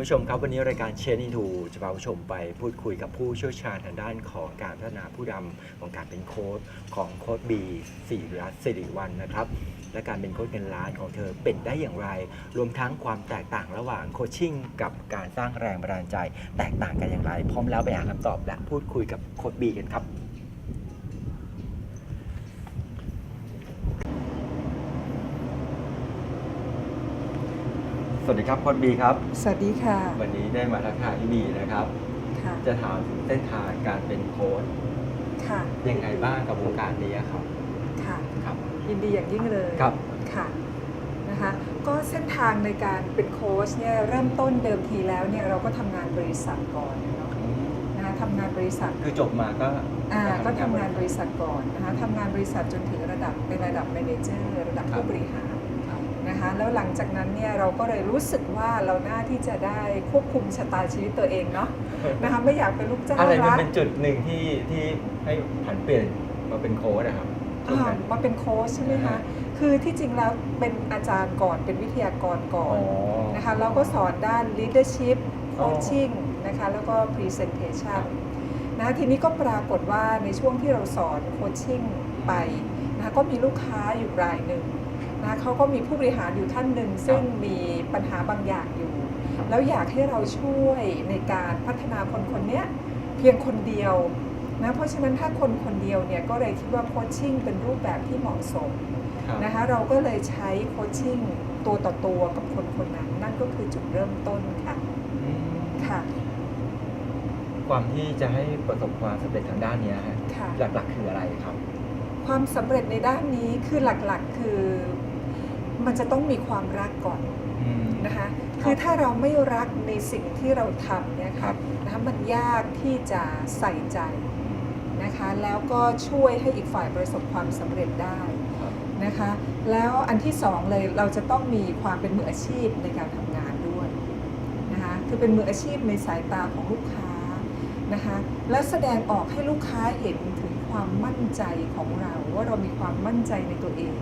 คุณผู้ชมครับวันนี้รายการเชน i ทูจะพาผู้ชมไปพูดคุยกับผู้เชี่ยวชาญทางด้านของการพัฒนาผู้นำของการเป็นโค้ชของโค้ชบีสิรัตน์สิริวันนะครับ และการเป็นโค้ชเงินล้านของเธอเป็นได้อย่างไร รวมทั้งความแตกต่างระหว่างโคชชิ่งกับการสร้างแรงบันดาลใจ แตกต่างกันอย่างไร พร้อมแล้วไปหาคำตอบและพูดคุยกับโค้ชบีกันครับ วัสดีครับโค้ชบีครับ สวัสดีค่ะ วันนี้ได้มาทักทายพี่บีนะครับ ค่ะ จะถามถึงเส้นทางการเป็นโค้ชค่ะ ยังไงบ้างกับวงการนี้ครับ ค่ะ ครับ ยินดีอย่างยิ่งเลยครับ ค่ะ นะคะ ก็เส้นทางในการเป็นโค้ชเนี่ยเริ่มต้นเดิมทีแล้วเนี่ยเราก็ทำงานบริษัทก่อนเนาะนะคะทำงานบริษัท คือจบมาก็อ่า ก็ทำงานบริษัทก่อนนะคะทำงานบริษัทจนถึงระดับเป็นระดับ m ม n เจอร์ระดับผู้บริหารครับ นะคะแล้วหลังจากนั้นเนี่ยเราก็เลยรู้สึกว่าเราหน้าที่จะได้ควบคุมชะตาชีวิตตัวเองเนาะนะคะไม่อยากเป็นลูกจ้างอะไรมันรัฐเป็นจุดหนึ่งที่ที่ให้ผันเปลี่ยนมาเป็นโค้ชนะครับช่วงอ่านั้นมาเป็นโค้ชใช่ไหมอ่าคะฮะคือที่จริงแล้วเป็นอาจารย์ก่อนเป็นวิทยากรก่อนอ๋อนะคะแล้วก็สอนด้าน leadership อ๋อ coaching นะคะแล้วก็ presentation ครับนะคะทีนี้ก็ปรากฏว่าในช่วงที่เราสอนโคชชิ่งไปนะคะก็มีลูกค้าอยู่รายหนึ่ง นะคะเขาก็มีผู้บริหารอยู่ท่านหนึ่งซึ่งมีปัญหาบางอย่างอยู่ครับแล้วอยากให้เราช่วยในการพัฒนาคนคนเนี้ยเพียงคนเดียวนะเพราะฉะนั้นถ้าคนคนเดียวเนี่ยก็เลยคิดว่าโคชชิ่งเป็นรูปแบบที่เหมาะสมครับนะคะเราก็เลยใช้โคชชิ่งตัวต่อตัวกับคนคนนั้น นั่นก็คือจุดเริ่มต้นค่ะอืมค่ะความที่จะให้ประสบความสำเร็จทางด้านเนี้ยฮะค่ะหลักๆคืออะไรครับ ความสำเร็จในด้านนี้คือหลักๆ คือ มันจะต้องมีความรักก่อนอืม นะคะคือถ้าเราไม่รักในสิ่งที่เราทำเนี่ยครัค่ะบ นะคะมันยากที่จะใส่ใจนะคะแล้วก็ช่วยให้อีกฝ่ายประสบความสำเร็จได้ครับนะคะแล้วอันที่สองเลยเราจะต้องมีความเป็นมืออาชีพในการทำงานด้วยนะคะคือเป็นมืออาชีพในสายตาของลูกค้านะคะและแสดงออกให้ลูกค้าเห็นถึงความมั่นใจของเรา ว่าเรามีความมั่นใจในตัวเอง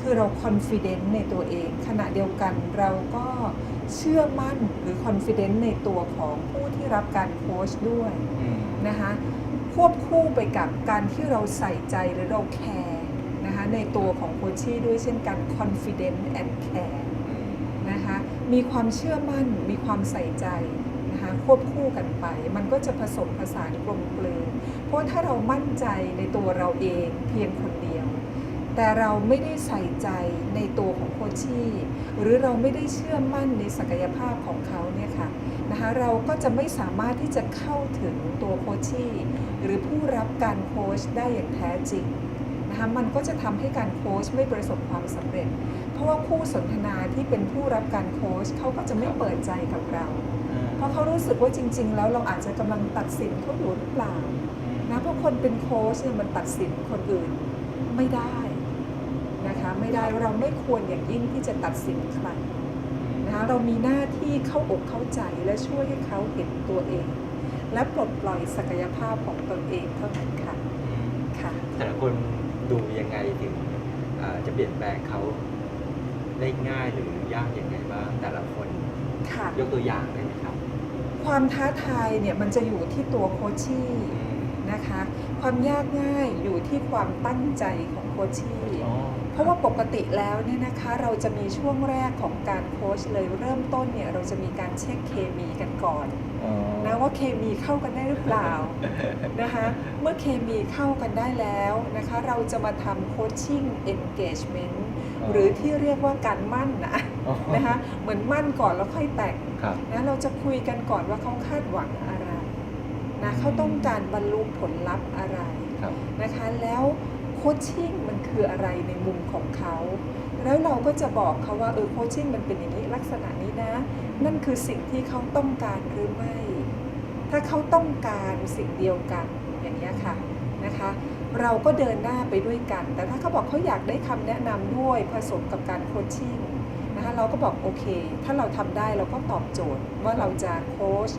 คือเรา confident ในตัวเอง ขณะเดียวกันเราก็เชื่อมั่นหรือ confident ในตัวของผู้ที่รับการโค้ชด้วยอืมนะคะควบคู่ไปกับการที่เราใส่ใจหรือเราแคร์นะคะในตัวของโคชชี่ด้วยเช่นกัน confident and care อืมนะคะมีความเชื่อมั่นมีความใส่ใจนะคะควบคู่กันไป มันก็จะผสมผสานกลมกลืนเพราะถ้าเรามั่นใจในตัวเราเองเพียงคนเดียว แต่เราไม่ได้ใส่ใจในตัวของโคชี่หรือเราไม่ได้เชื่อมั่นในศักยภาพของเขาเนี่ยค่ะนะคะเราก็จะไม่สามารถที่จะเข้าถึงตัวโคชี่หรือผู้รับการโค้ชได้อย่างแท้จริงนะคะมันก็จะทำให้การโค้ชไม่ประสบความสำเร็จ เพราะว่าคู่สนทนาที่เป็นผู้รับการโค้ชเขาก็จะไม่เปิดใจกับเรา เพราะเขารู้สึกว่าจริง ๆ แล้วเราอาจจะกำลังตัดสินเขาอยู่หรือเปล่านะเพราะคนเป็นโค้ชเนี่ยมันตัดสินคนอื่นไม่ได้ นะคะไม่ได้เราไม่ควรอย่างยิ่งที่จะตัดสินใครนะคะเรามีหน้าที่เข้าอกเข้าใจและช่วยให้เขาเห็นตัวเอง และปลดปล่อยศักยภาพของตนเองเท่านั้นค่ะอืมค่ะแต่ละคนดูยังไงถึงอ่าจะเปลี่ยนแปลงเขาได้ง่ายหรือยากยังไงบ้างแต่ละคนค่ะยกตัวอย่างได้ไหมครับ ความท้าทายเนี่ยมันจะอยู่ที่ตัวโคชชี่นะคะ ความยากง่ายอยู่ที่ความตั้งใจของโคชชี่อ๋อเพ ราะว่าปกติแล้วเนี่ยนะคะเราจะมีช่วงแรกของการโค้ชเลยเริ่มต้นเนี่ยเราจะมีการเช็คเคมีกันก่อนอ๋อนะว่าเคมีเข้ากันได้หรือเปล่านะคะเมื่อเคมีเข้ากันได้แล้วนะคะเราจะมาทำโคชชิ่ง engagement หรือที่เรียกว่าการมั่นนะอ๋อนะคะเหมือนมั่นก่อนแล้วค่อยแต่งครับนะเราจะคุยกันก่อนว่าเขาคาดหวังอะไรนะเขาต้องการบรรลุผลลัพธ์อะไรครับนะคะแล้ว โคชชิ่งมันคืออะไรในมุมของเขา แล้วเราก็จะบอกเขาว่าเออโคชชิ่งมันเป็นอย่างนี้ลักษณะนี้นะ นั่นคือสิ่งที่เขาต้องการหรือไม่ ถ้าเขาต้องการสิ่งเดียวกันอย่างนี้ค่ะนะคะเราก็เดินหน้าไปด้วยกัน แต่ถ้าเขาบอกเขาอยากได้คำแนะนำด้วยผสมกับการโคชชิ่งนะคะเราก็บอกโอเค ถ้าเราทำได้เราก็ตอบโจทย์ว่าเราจะโคช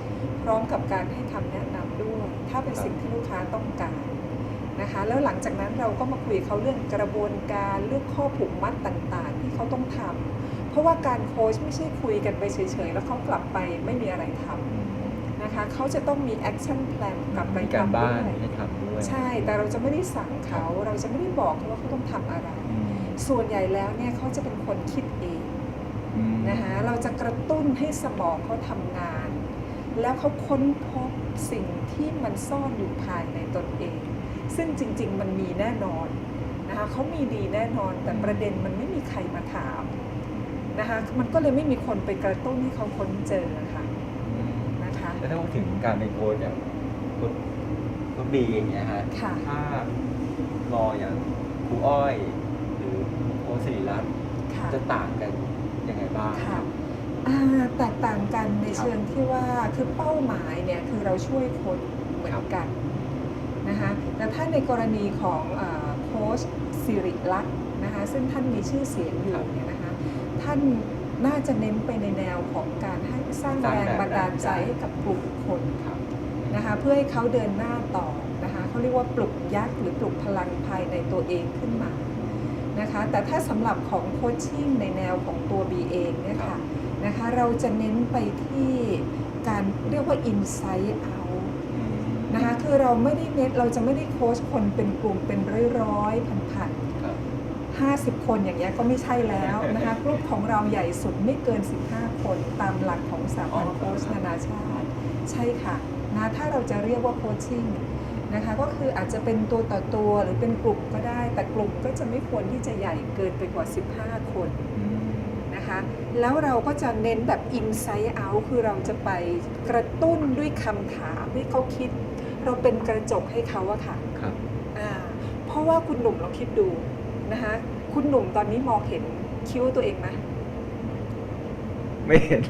พร้อมกับการให้คำแนะนำด้วย ถ้าเป็นสิ่งที่ลูกค้าต้องการ นะคะแล้วหลังจากนั้นเราก็มาคุยกับเขาเรื่องกระบวนการเรื่องข้อผูกมัดต่างๆ ที่เขาต้องทำเพราะราะว่าการโค้ชไม่ใช่คุยกันไปเฉยๆ แล้วเขากลับไปไม่มีอะไรทำนะคะเขาจะต้องมีแอคชั่นแพลนกลับไปมีการทำบ้านด้วยให้ทำด้วยใช่แต่เราจะไม่ได้สั่งเขาเราจะไม่ได้บอกเขาว่าเขาต้องทำอะไรอืมส่วนใหญ่แล้วเนี่ยเขาจะเป็นคนคิดเองอืมนะคะเราจะกระตุ้นให้สมองเขาทำงาน แล้วเขาค้นพบสิ่งที่มันซ่อนอยู่ภายในตนเอง ซึ่งจริง ๆ มันมีแน่นอนนะคะเขามีดีแน่นอน แต่ประเด็นมันไม่มีใครมาถามนะคะมันก็เลยไม่มีคนไปกระตุ้นให้เขาค้นเจอค่ะอืมนะคะแล้วถ้าพูดถึงการเป็นโค้ชเนี่ยโค้ชโค้ชบีอย่างเงี้ยฮะค่ะถ้ารออย่างครูอ้อย หรือโค้ชสิริรัตน์ค่ะจะต่างกันยังไงบ้างค่ะอ่าแตกต่างกันในเชิงที่ว่าคือเป้าหมายเนี่ยคือเราช่วยคนเหมือนกัน นะคะแต่ถ้าในกรณีของอโค้ชสิริลักษณ์นะคะซึ่งท่านมีชื่อเสียงอยู่เนี่ยนะคะท่านน่าจะเน้นไปในแนวของการให้สร้างแรงบันดาลใจให้กับกลุ่มคนครับนะคะเพื่อให้เขาเดินหน้าต่อนะคะเขาเรียกว่าปลุกยักษ์หรือปลุกพลังภายในตัวเองขึ้นมานะคะแต่ถ้าสำหรับของโคชชิ่งในแนวของตัว B เองเนี่ยค่ะนะคะเราจะเน้นไปที่การเรียกว่า insight นะคะคือเราไม่ได้เน้นเราจะไม่ได้โค้ชคนเป็นกลุ่มเป็นร้อยๆพันๆครับ50คนอย่างเงี้ยก็ไม่ใช่แล้วนะคะกลุ่มของเราใหญ่สุดไม่เกิน 15 คนตามหลักของสาพันธ์โค้ชนานาชาติ ใช่ค่ะนะถ้าเราจะเรียกว่าโคชชิ่งนะคะก็คืออาจจะเป็นตัวต่อตัวหรือเป็นกลุ่มก็ได้ แต่กลุ่มก็จะไม่ควรที่จะใหญ่เกินไปกว่า 15 คนอืมนะคะแล้วเราก็จะเน้นแบบ inside out คือเราจะไปกระตุ้นด้วยคำถามที่เขาคิด เราเป็นกระจกให้เขาอะค่ะครับอ่าเพราะว่าคุณหนุ่มลองคิดดูนะคะคุณหนุ่มตอนนี้มองเห็นคิ้วตัวเองไหมไม่เห็น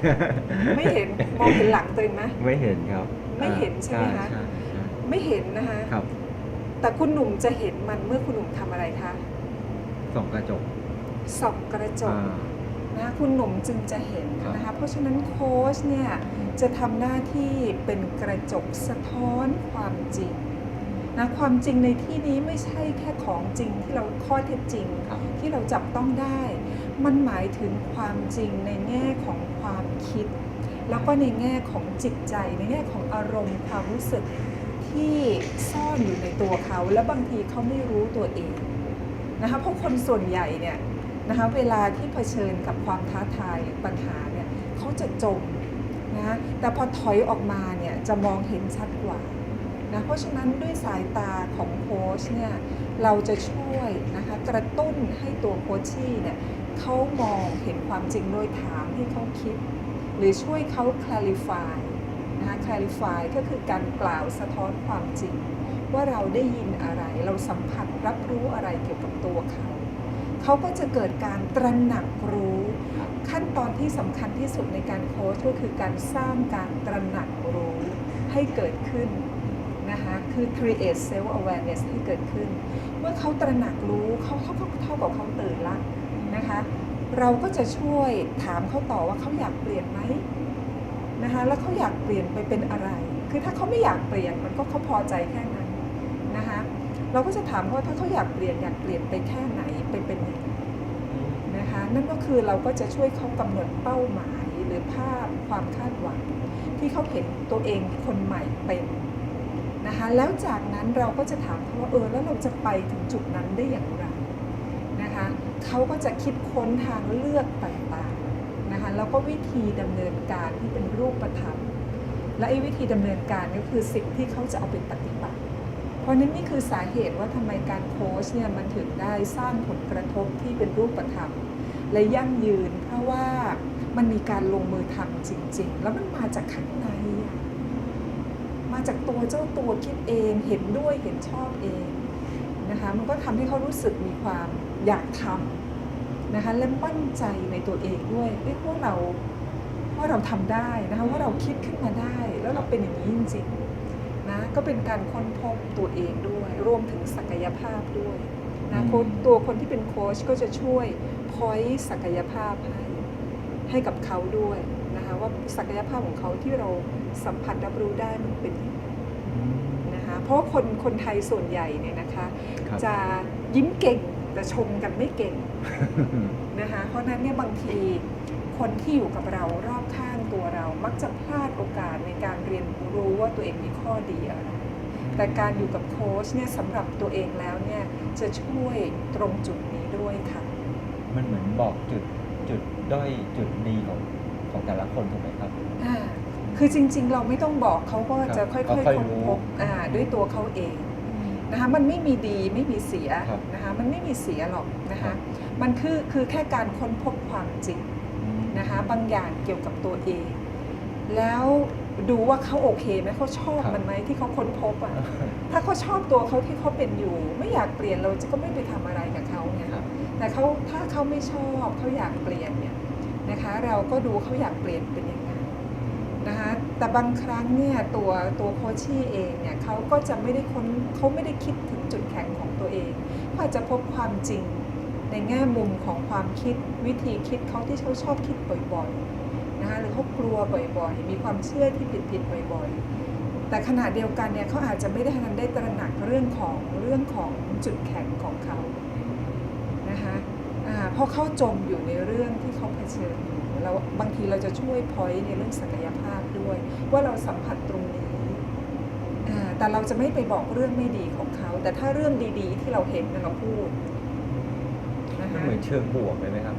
ไม่เห็นมองเห็นหลังตัวเองไหมไม่เห็นครับ ไม่เห็นใช่ไหมคะใช่ใช่ไม่เห็นนะคะครับ แต่คุณหนุ่มจะเห็นมันเมื่อคุณหนุ่มทำอะไรคะส่องกระจกส่องกระจกอ่านะคะคุณหนุ่มจึงจะเห็นครับนะคะเพราะฉะนั้นโค้ชเนี่ย จะทำหน้าที่เป็นกระจกสะท้อนความจริงนะความจริงในที่นี้ไม่ใช่แค่ของจริงที่เราข้อเท็จจริงครับที่เราจับต้องได้ มันหมายถึงความจริงในแง่ของความคิด แล้วก็ในแง่ของจิตใจ ในแง่ของอารมณ์ความรู้สึกที่ซ่อนอยู่ในตัวเขา และบางทีเขาไม่รู้ตัวเองนะคะเพราะคนส่วนใหญ่เนี่ยนะคะเวลาที่เผชิญกับความท้าทายปัญหาเนี่ยเขาจะจม นะแต่พอถอยออกมาเนี่ยจะมองเห็นชัดกว่านะเพราะฉะนั้นด้วยสายตาของโค้ชเนี่ยเราจะช่วยนะคะกระตุ้นให้ตัวโคชชี่เนี่ยเขามองเห็นความจริงโดยถามให้เขาคิด หรือช่วยเขา clarify นะคะ clarify ก็คือการกล่าวสะท้อนความจริง ว่าเราได้ยินอะไร เราสัมผัสรับรู้อะไรเกี่ยวกับตัวเขา เขาก็จะเกิดการตระหนักรู้ ขั้นตอนที่สำคัญที่สุดในการโค้ชก็คือการสร้างการตระหนักรู้ให้เกิดขึ้นนะคะคือ create self awareness ให้เกิดขึ้น เมื่อเขาตระหนักรู้เขาเขาเขาเท่ากับเขาตื่นละนะคะเราก็จะช่วยถามเขาต่อว่าเขาอยากเปลี่ยนไหมนะคะแล้วเขาอยากเปลี่ยนไปเป็นอะไร คือถ้าเขาไม่อยากเปลี่ยนมันก็เขาพอใจแค่นั้นนะคะเราก็จะถามว่าถ้าเขาอยากเปลี่ยนอยากเปลี่ยนไปแค่ไหนไปเป็นยังไง นั่นก็คือเราก็จะช่วยเขากำหนดเป้าหมายหรือภาพความคาดหวัง ที่เขาเห็นตัวเองคนใหม่เป็นนะคะแล้วจากนั้นเราก็จะถามเขาว่าเออแล้วเราจะไปถึงจุดนั้นได้อย่างไรนะคะเขาก็จะคิดค้นทางเลือกต่างๆนะคะแล้วก็วิธีดำเนินการที่เป็นรูปธรรมและไอ้วิธีดำเนินการก็คือสิ่งที่เขาจะเอาไปปฏิบัติ เพราะนั้นนี่คือสาเหตุว่าทำไมการโค้ชเนี่ยมันถึงได้สร้างผลกระทบที่เป็นรูปธรรม และยั่งยืน เพราะว่ามันมีการลงมือทำจริง ๆ แล้วมันมาจากข้างในอะมาจากตัวเจ้าตัวคิดเองเห็นด้วยเห็นชอบเองนะคะมันก็ทำให้เขารู้สึกมีความอยากทำนะคะและมั่นใจในตัวเองด้วยเอ้ยว่าเราว่าเราทำได้นะคะว่าเราคิดขึ้นมาได้ แล้วเราเป็นอย่างนี้จริงๆนะก็เป็นการค้นพบตัวเองด้วย รวมถึงศักยภาพด้วยนะโค้ชตัวคนที่เป็นโค้ชก็จะช่วย พอยศักยภาพให้ให้กับเขาด้วยนะคะว่าศักยภาพของเขาที่เราสัมผัสรับรู้ได้มันเป็นยังไงอืมนะคะเพราะว่าคนคนไทยส่วนใหญ่เนี่ยนะคะครับ จะยิ้มเก่งแต่ชมกันไม่เก่ง นะคะเพราะฉะนั้นเนี่ยบางทีคนที่อยู่กับเรารอบข้างตัวเรา มักจะพลาดโอกาสในการเรียนรู้ว่าตัวเองมีข้อดีอะไร แต่การอยู่กับโค้ชเนี่ยสำหรับตัวเองแล้วเนี่ยจะช่วยตรงจุดนี้ด้วยค่ะ มันเหมือนบอกจุดจุดด้อยจุดดีของของแต่ละคนถูกไหมครับ อ่าคือจริงๆ เราไม่ต้องบอกเขาก็จะค่อยๆค่อยๆค้นรู้พบอ่าด้วยตัวเขาเองนะคะมันไม่มีดีไม่มีเสียครับนะคะมันไม่มีเสียหรอกนะครัคะบ มันคือคือแค่การค้นพบความจริงนะคะบางอย่างเกี่ยวกับตัวเอง แล้วดูว่าเขาโอเคไหมเขาชอบครับ มันไหมที่เขาค้นพบอะ ถ้าเขาชอบตัวเขาที่เขาเป็นอยู่ ไม่อยากเปลี่ยนเราจะก็ไม่ไปทำอะไรกับเขาไงครับ แต่เขาถ้าเขาไม่ชอบเขาอยากเปลี่ยนเนี่ยนะคะเราก็ดูเขาอยากเปลี่ยนเป็นยังไงนะคะแต่บางครั้งเนี่ยตัวตัวโคชี่เองเนี่ยเขาก็จะไม่ได้ค้นเขาไม่ได้คิดถึงจุดแข็งของตัวเองเขาอาจจะพบความจริงในแง่มุมของความคิดวิธีคิดเขาที่เขาชอบคิดบ่อยๆนะคะหรือเขากลัวบ่อยๆ มีความเชื่อที่ผิดๆบ่อยๆ แต่ขณะเดียวกันเนี่ยเขาอาจจะไม่ได้ทันได้ตระหนักเรื่องของเรื่องของจุดแข็งของเขา นะคะอ่าเพราะเขาจมอยู่ในเรื่องที่เขาเผชิญอยู่เราบางทีเราจะช่วยพอยในเรื่องศักยภาพด้วย ว่าเราสัมผัสตรงนี้อ่าแต่เราจะไม่ไปบอกเรื่องไม่ดีของเขา แต่ถ้าเรื่องดีๆ ที่เราเห็นเนี่ยเราพูดนะมันคะเหมือนเชิงบวกเลยไหมครับ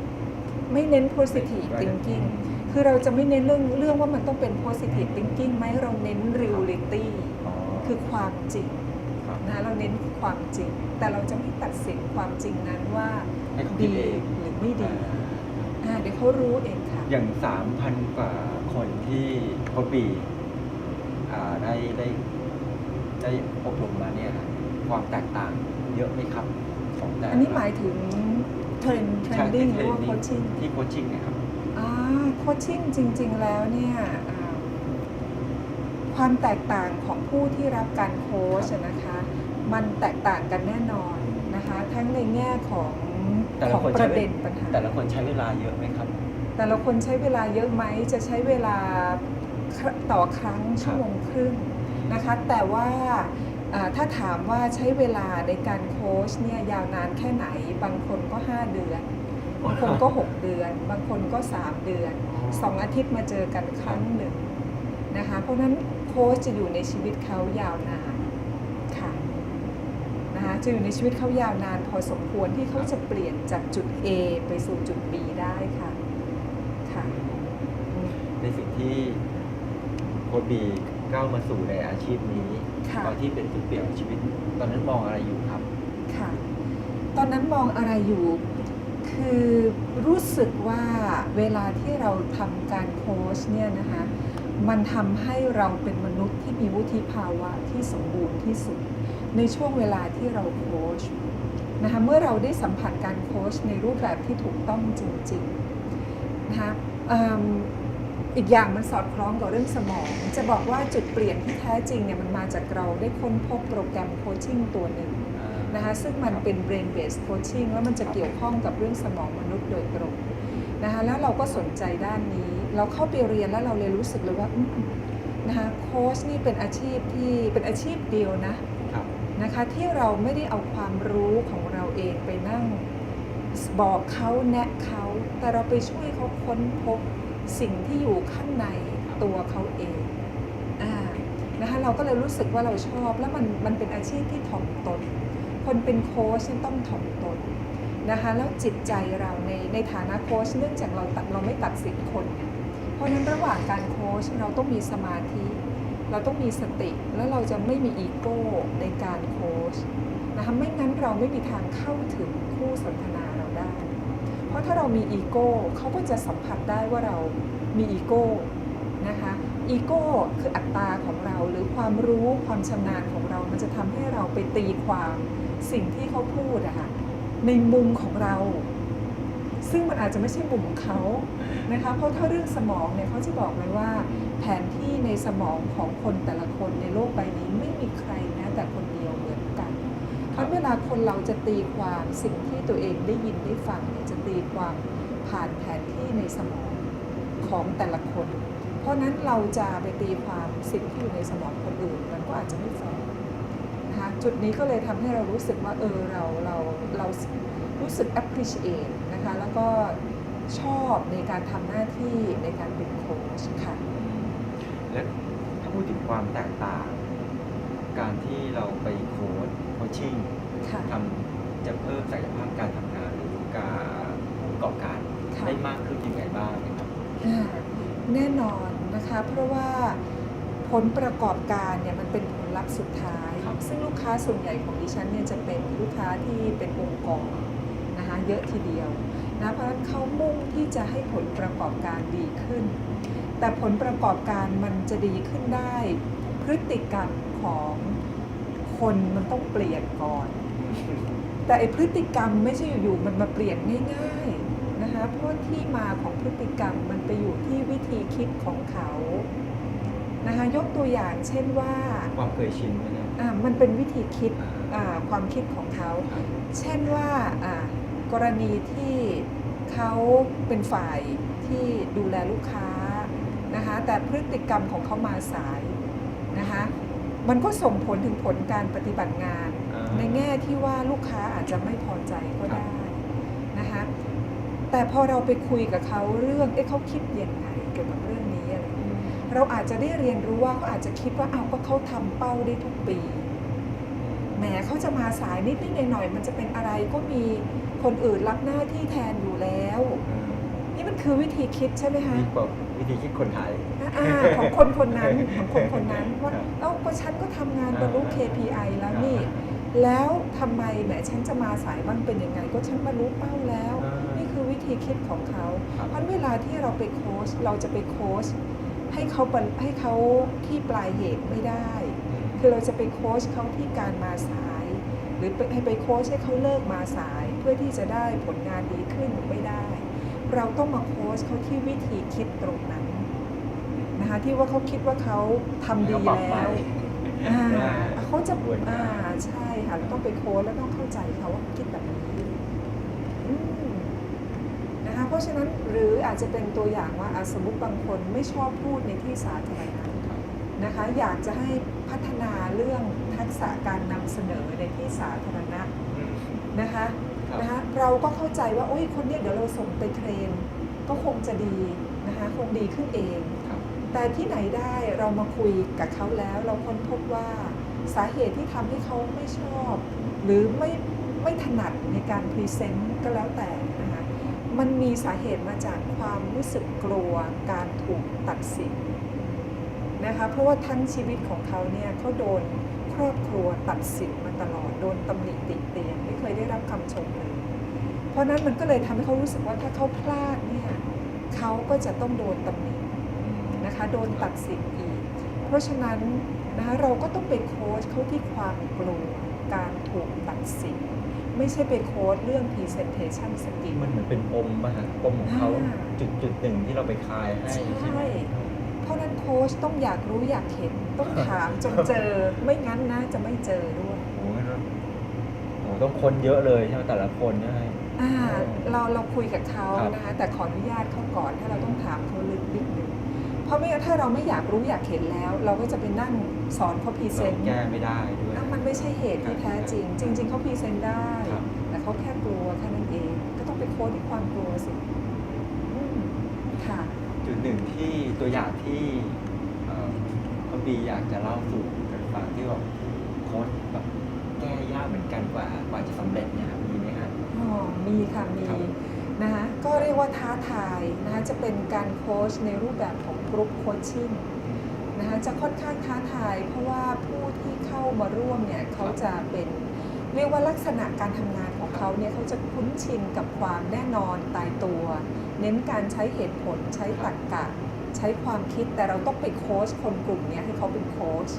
ไม่เน้น positive thinking คือเราจะไม่เน้นเรื่องเรื่องว่ามันต้องเป็น positive thinking ไหมเราเน้น reality อ๋อคือความจริงครับนะ เราเน้นความจริง แต่เราจะไม่ตัดสินความจริงนั้นว่าให้เขาคิดีดเอง หรือไม่ดีอ่าเดี๋ยวเขารู้เองค่ะ อย่างสามพันกว่าคนที่โค้ชบีอ่าได้ได้ได้อบรมมาเนี่ยความแตกต่างเยอะไหมครับของแต่ละอันนี้หมายถึงเทรนเทรนดิ้งหรือว่าใช่โคชชิ่ง ที่โคชชิ่งเนี่ยครับ อ่าโคชชิ่งจริง ๆ แล้วเนี่ยอ่าความแตกต่างของผู้ที่รับการโค้ชอะนะคะ มันแตกต่างกันแน่นอนนะคะ ทั้งในแง่ของแต่ขละองคนปใช้ระเวเด็นปัญหา แต่ละคนใช้เวลาเยอะไหมครับ แต่ละคนใช้เวลาเยอะไหม จะใช้เวลาต่อครั้งชั่วโมงครึ่งนะคะ แต่ว่าอ่าถ้าถามว่าใช้เวลาในการโค้ชเนี่ยยาวนานแค่ไหน บางคนก็ 5 เดือน บางคนก็ 6 เดือน บางคนก็ 3 เดือน 2 อาทิตย์มาเจอกันครั้งหนึ่งนะคะ เพราะฉะนั้นโค้ชจะอยู่ในชีวิตเขายาวนานค่ะนะคะ จะอยู่ในชีวิตเขายาวนานพอสมควรที่เขาจะเปลี่ยนจากจุด A ไปสู่จุด B ได้ค่ะค่ะอืมในสิ่งที่โค้ชบีก้าวมาสู่ในอาชีพนี้ ค่ะ ตอนที่เป็นจุดเปลี่ยนของชีวิต ตอนนั้นมองอะไรอยู่ครับ ค่ะ ตอนนั้นมองอะไรอยู่ คือรู้สึกว่าเวลาที่เราทำการโค้ชเนี่ยนะคะ มันทำให้เราเป็นมนุษย์ที่มีวุฒิภาวะที่สมบูรณ์ที่สุด ในช่วงเวลาที่เราโค้ชนะคะเมื่อเราได้สัมผัสการโค้ชในรูปแบบที่ถูกต้องจริงๆนะคะเอิ่มอีกอย่างมันสอดคล้องกับเรื่องสมอง จะบอกว่าจุดเปลี่ยนที่แท้จริงเนี่ยมันมาจากเราได้ค้นพบโปรแกรมโคชชิ่งตัวหนึ่งนะคะซึ่งมันเป็น brain based coaching แล้วมันจะเกี่ยวข้องกับเรื่องสมองมนุษย์โดยตรงนะคะแล้วเราก็สนใจด้านนี้ เราเข้าไปเรียนแล้วเราเลยรู้สึกเลยว่าอืมนะคะโค้ชนี่เป็นอาชีพที่เป็นอาชีพเดียวนะครับ นะคะที่เราไม่ได้เอาความรู้ของเราเองไปนั่งบอกเขาแนะเขาแต่เราไปช่วยเขาค้นพบสิ่งที่อยู่ข้างในตัวเขาเองอ่านะคะเราก็เลยรู้สึกว่าเราชอบแล้วมันมันเป็นอาชีพที่ถ่อมตน คนเป็นโค้ชต้องถ่อมตนนะคะแล้วจิตใจเราในในฐานะโค้ชเนื่องจากเราตัดเราไม่ตัดสินคน เพราะนั้นระหว่างการโค้ชเราต้องมีสมาธิ เราต้องมีสติแล้วเราจะไม่มีอีโก้ในการโค้ชนะคะไม่งั้นเราไม่มีทางเข้าถึงคู่สนทนาเราได้ เพราะถ้าเรามีอีโก้เขาก็จะสัมผัสได้ว่าเรามีอีโก้นะคะอีโก้คืออัตราของเราหรือความรู้ความชำนาญของเรา มันจะทำให้เราไปตีความสิ่งที่เขาพูดอะค่ะในมุมของเรา ซึ่งมันอาจจะไม่ใช่มุมของเขานะคะเพราะถ้าเรื่องสมองเนี่ยเขาจะบอกเลยว่า แผนที่ในสมองของคนแต่ละคนในโลกใบนี้ไม่มีใครแม้แต่คนเดียวเหมือนกันเพราะเวลาคนเราจะตีความสิ่งที่ตัวเองได้ยินได้ฟังเนี่ยจะตีความผ่านแผนที่ในสมองของแต่ละคน เพราะนั้นเราจะไปตีความสิ่งที่อยู่ในสมองคนอื่นมันก็อาจจะไม่แฟร์นะคะจุดนี้ก็เลยทำให้เรารู้สึกว่าเออเราเราเรารู้สึก appreciate นะคะ แล้วก็ชอบในการทำหน้าที่ในการเป็นโค้ชค่ะ และถ้าพูดถึงความแตกต่าง การที่เราไปโค้ชโคชชิ่งค่ะ ทำจะเพิ่มศักยภาพการทำงานหรือการประกอบการค่ะ ได้มากขึ้นยังไงบ้างนะครับ อ่าแน่นอนนะคะ เพราะว่าผลประกอบการเนี่ยมันเป็นผลลัพธ์สุดท้าย ครับ ซึ่งลูกค้าส่วนใหญ่ของดิฉันเนี่ยจะเป็นลูกค้าที่เป็นองค์กรนะคะ เยอะทีเดียวนะเพราะฉะนั้นเขามุ่งที่จะให้ผลประกอบการดีขึ้น แต่ผลประกอบการมันจะดีขึ้นได้ พฤติกรรมของคนมันต้องเปลี่ยนก่อน แต่ไอพฤติกรรมไม่ใช่อยู่ๆมันมาเปลี่ยนง่ายๆนะคะเพราะที่มาของพฤติกรรมมันไปอยู่ที่วิธีคิดของเขานะคะยกตัวอย่างเช่นว่าความเคยชินไหมเนี่ยอ่ามันเป็นวิธีคิดอ่าอ่าความคิดของเขาครับเช่นว่าอ่า กรณีที่เขาเป็นฝ่ายที่ดูแลลูกค้านะคะแต่พฤติกรรมของเขามาสายนะคะมันก็ส่งผลถึงผลการปฏิบัติงานอ่าในแง่ที่ว่าลูกค้าอาจจะไม่พอใจก็ครับได้นะคะแต่พอเราไปคุยกับเขาเรื่องเอ๊ะเขาคิดยังไงเกี่ยวกับเรื่องนี้อะไรอย่างเงี้ยเราอาจจะได้เรียนรู้ว่าเขาอาจจะคิดว่าเอาก็เขาทำเป้าได้ทุกปีแหมเขาจะมาสายนิดนิดหน่อยๆมันจะเป็นอะไรก็มี คนอื่นรับหน้าที่แทนอยู่แล้วอืมนี่มันคือวิธีคิดใช่ไหมคะ ดีกว่าวิธีคิดคนไทย อ่าของคนคนนั้นของคนคนนั้นว่าครับเอ้าก็ฉันก็ทำงานบรรลุอ่า KPI แล้วนี่ แล้วทำไมแหมฉันจะมาสายบ้างเป็นยังไง ก็ฉันบรรลุเป้าแล้ว อ่านี่คือวิธีคิดของเขา ครับ เพราะเวลาที่เราไปโค้ชเราจะไปโค้ชให้เขาบรรให้เขาที่ปลายเหตุไม่ได้ คือเราจะไปโค้ชเขาที่การมาสาย หรือไปให้ไปโค้ชให้เขาเลิกมาสาย เพื่อที่จะได้ผลงานดีขึ้นไม่ได้ เราต้องมาโค้ชเขาที่วิธีคิดตรงนั้นนะคะที่ว่าเขาคิดว่าเขาทำดีเขาปรับใหม่แล้วอ่าอ่าเขาจะกระบวนการอ่าใช่ค่ะเราต้องไปโค้ชแล้วต้องเข้าใจเขาว่าเขาคิดแบบนี้อืมนะคะเพราะฉะนั้นหรืออาจจะเป็นตัวอย่างว่าอะสมมติบางคนไม่ชอบพูดในที่สาธารณะนะคะอยากจะให้พัฒนาเรื่องทักษะการนำเสนอในที่สาธารณะอืมนะคะครับ นะคะเราก็เข้าใจว่าโอ้ยคนเนี้ยเดี๋ยวเราส่งไปเทรน ก็คงจะดีนะคะคงดีขึ้นเองครับแต่ที่ไหนได้เรามาคุยกับเขาแล้ว เราค้นพบว่าสาเหตุที่ทำให้เขาไม่ชอบ หรือไม่ไม่ถนัดในการพรีเซนต์ก็แล้วแต่นะคะมันมีสาเหตุมาจากความรู้สึกกลัวการถูกตัดสินนะคะเพราะว่าทั้งชีวิตของเขาเนี่ยเขาโดนครอบครัวตัดสินมาตลอดโดนตำหนิติเตี ยนไม่เคยได้รับคำชมเลย เพราะนั้นมันก็เลยทำให้เขารู้สึกว่าถ้าเขาพลาดเนี่ยเขาก็จะต้องโดนตำหนินะคะโดนตัดสินอีก เพราะฉะนั้นนะคะเราก็ต้องไปโค้ชเขาที่ความกลัวการถูกตัดสินไม่ใช่ไปโค้ชเรื่อง presentation skill มันเหมือนเป็นปมป่ะฮะปมของเขาอ่าจุดจุดหนึ่งที่เราไปคลายให้ใช่ใช่ไหมเพราะฉะนั้นโค้ชต้องอยากรู้อยากเห็นต้องถามจนเจอ ไม่งั้นนะจะไม่เจอด้วย โอ้โหงั้นเราโอ้โห ต้องคนเยอะเลยใช่ไหมแต่ละคนใช่ไหม อ่าเราเราคุยกับเขาครับ นะคะแต่ขออนุญาตเขาก่อนถ้าเราต้องถามเขาลึกนิดนึงเพราะไม่งั้นถ้าเราไม่อยากรู้อยากเห็นแล้ว เราก็จะไปนั่งสอนเขาพรีเซเรานต์แก้ไม่ได้ด้วย อะมันไม่ใช่เหตุที่แท้จริง จริง ๆเขาพรีเซนต์ได้ ครับ แต่เขาแค่กลัวแค่นั้นเอง ก็ต้องไปโค้ชที่ความกลัวสิอืมค่ะ จุดหนึ่งที่ตัวอย่างที่เอ่อเขาดีอยากจะเล่าสู่กันฟังที่ว่าโค้ชแบบ แก้ยากเหมือนกันกว่ากว่าจะสำเร็จเนี่ยมีไหมครับอ๋อมีค่ะมีครับนะคะก็เรียกว่าท้าทายนะคะจะเป็นการโค้ชในรูปแบบของกรุ๊ปโคชชิ่งนะคะจะค่อนข้างท้าทาย เพราะว่าผู้ที่เข้ามาร่วมเนี่ยเขาจะเป็นเรียกว่าลักษณะการทำงานของเขาเนี่ยเขาจะคุ้นชินกับความแน่นอนตายตัว เน้นการใช้เหตุผลใช้ตรรกะ ใช้ความคิดแต่เราต้องไปโค้ชคนกลุ่มเนี้ยให้เขาเป็นโค้ช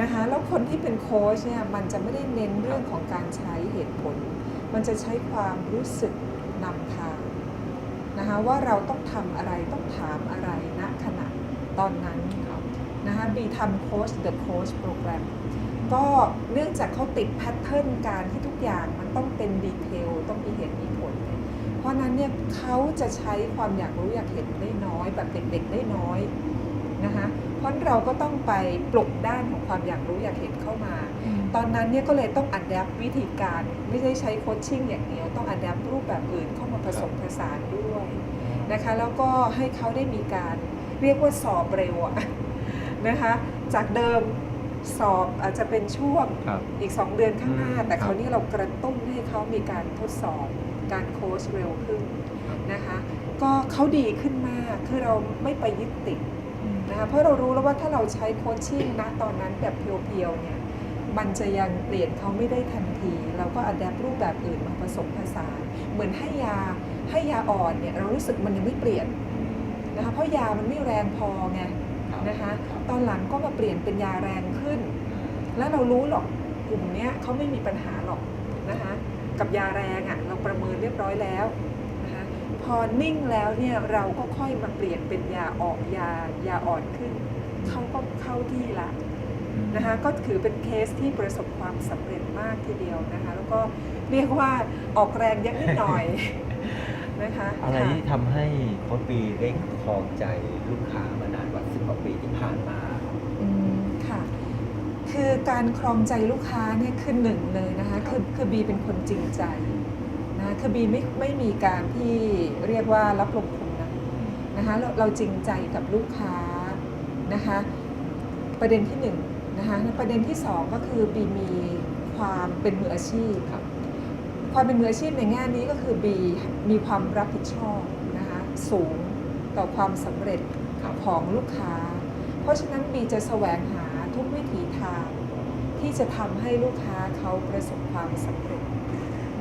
นะคะแล้วคนที่เป็นโค้ชเนี่ยมันจะไม่ได้เน้นเรื่องของการใช้เหตุผล มันจะใช้ความรู้สึกนำทางนะคะว่าเราต้องทำอะไรต้องถามอะไรณขณะตอนนั้นนะคะบีทำโค้ช The Coach Program ก็เนื่องจากเขาติดแพทเทิร์นการที่ทุกอย่างมันต้องเป็นดีเทลต้องมีเหตุมีผล เพราะนั้นเนี่ยเขาจะใช้ความอยากรู้อยากเห็นได้น้อย แบบเด็กๆได้น้อยนะคะ เพราะราะฉะนั้นเราก็ต้องไปปลุกด้านของความอยากรู้อยากเห็นเข้ามา ตอนนั้นเนี่ยก็เลยต้องอัดแอปวิธีการไม่ใช่ใช้โคชชิ่งอย่างเดียว ต้องอัดแอปรูปแบบอื่นเข้ามาผสมผสานด้วยนะคะแล้วก็ให้เขาได้มีการเรียกว่าสอบเร็วอะนะคะจากเดิมสอบอาจจะเป็นช่วงครับอีก 2 เดือนข้างหน้าอืมแต่ครับคราวนี้เรากระตุ้นให้เขามีการทดสอบการโค้ชเร็วขึ้นครับนะคะก็เขาดีขึ้นมากคือเราไม่ไปยึดติด นะคะเพราะเรารู้แล้วว่าถ้าเราใช้โคชชิ่งนะตอนนั้นแบบเพียวๆเนี่ยมันจะยังเปลี่ยนเขาไม่ได้ทันที เราก็อัดแอปรูปแบบอื่นมาผสมผสานเหมือนให้ยาให้ยาอ่อนเนี่ยเรารู้สึกมันยังไม่เปลี่ยนนะคะเพราะยามันไม่แรงพอไงนะคะตอนหลังก็มาเปลี่ยนเป็นยาแรงขึ้น แล้วเรารู้หรอกกลุ่มเนี้ยเขาไม่มีปัญหาหรอกนะคะกับยาแรงอะ่ะเราประเมินเรียบร้อยแล้วนะคะ พอนิ่งแล้วเนี่ยเราก็ค่อยมาเปลี่ยนเป็นยาออกยายาอ่อนขึ้นเขาก็เข้าที่ละนะคะก็ถือเป็นเคสที่ประสบความสำเร็จมากทีเดียวนะคะแล้วก็เรียกว่าออกแรงเยอะนิดหน่อยนะคะอะไรค่ที่ทำให้โค้ชบีได้ครองใจลูกค้ามานานกว่าสิบกว่าปีที่ผ่านมาอืมค่ะคือการครองใจลูกค้าเนี่ยคือหนึ่งเลยนะคะคือคือบีเป็นคนจริงใจนะ คือบีไม่ไม่มีการที่เรียกว่ารับลมคมนะนะคะเราเราจริงใจกับลูกค้านะคะประเด็นที่หนึ่งนะคะประเด็นที่สองก็คือบีมีความเป็นมืออาชีพครับความเป็นมืออาชีพในแง่นี้ก็คือบีมีความรับผิดชอบนะคะสูงต่อความสำเร็จครับของลูกค้า เพราะฉะนั้นบีจะแสวงหาทุกวิถีทางที่จะทำให้ลูกค้าเขาประสบความสำเร็จ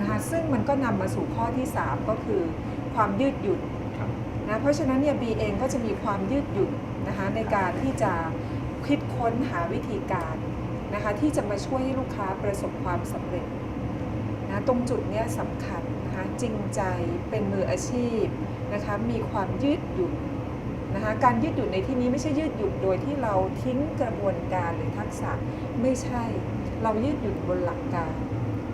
นะคะซึ่งมันก็นำมาสู่ข้อที่ 3 ก็คือความยืดหยุ่นครับนะเพราะฉะนั้นเนี่ยบีเองก็จะมีความยืดหยุ่นนะคะในการที่จะคิดค้นหาวิธีการนะคะที่จะมาช่วยให้ลูกค้าประสบความสำเร็จนะตรงจุดเนี้ยสำคัญนะคะจริงใจเป็นมืออาชีพนะคะมีความยืดหยุ่นนะคะการยืดหยุ่นในที่นี้ไม่ใช่ยืดหยุ่นโดยที่เราทิ้งกระบวนการหรือทักษะไม่ใช่เรายืดหยุ่นบนหลักการ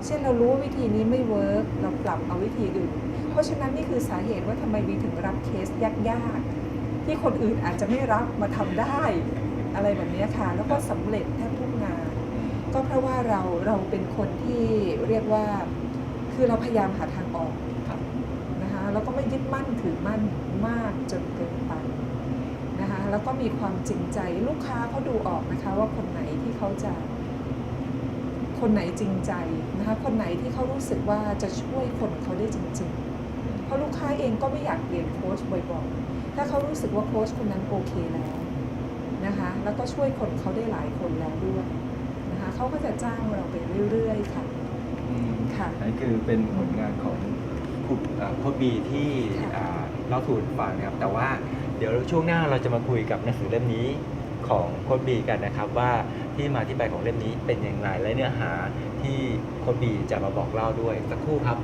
เช่นเรารู้ว่าวิธีนี้ไม่เวิร์กเราปรับเอาวิธีอื่น เพราะฉะนั้นนี่คือสาเหตุว่าทำไมวีถึงรับเคสยากๆ ที่คนอื่นอาจจะไม่รับมาทำได้อะไรแบบนี้ค่ะ แล้วก็สำเร็จแทบทุกงาน ก็เพราะว่าเราเราเป็นคนที่เรียกว่าคือเราพยายามหาทางออกครับนะคะแล้วก็ไม่ยึดมั่นถือมั่นมากจนเกินไปนะคะแล้วก็มีความจริงใจลูกค้าเขาดูออกนะคะว่าคนไหนที่เขาจะ คนไหนจริงใจนะคะคนไหนที่เขารู้สึกว่าจะช่วยคนเขาได้จริง ๆ เพราะลูกค้าเองก็ไม่อยากเปลี่ยนโค้ชบ่อยๆ ถ้าเขารู้สึกว่าโค้ชคนนั้นโอเคแล้วนะคะแล้วก็ช่วยคนเขาได้หลายคนแล้วด้วยนะคะเขาก็จะจ้างเราไปเรื่อยๆค่ะอืมค่ะนั่นคือเป็นผลงานของคุณอ่าโค้ชบีที่ค่ะอ่าเล่าสู่ฟังนะครับแต่ว่าเดี๋ยวช่วงหน้าเราจะมาคุยกับหนังสือเล่มนี้ของโค้ชบีกันนะครับว่า ที่มาที่ไปของเล่มนี้เป็นอย่างไรและเนื้อหาที่โค้ชบีจะมาบอกเล่าด้วยสักครู่ครับ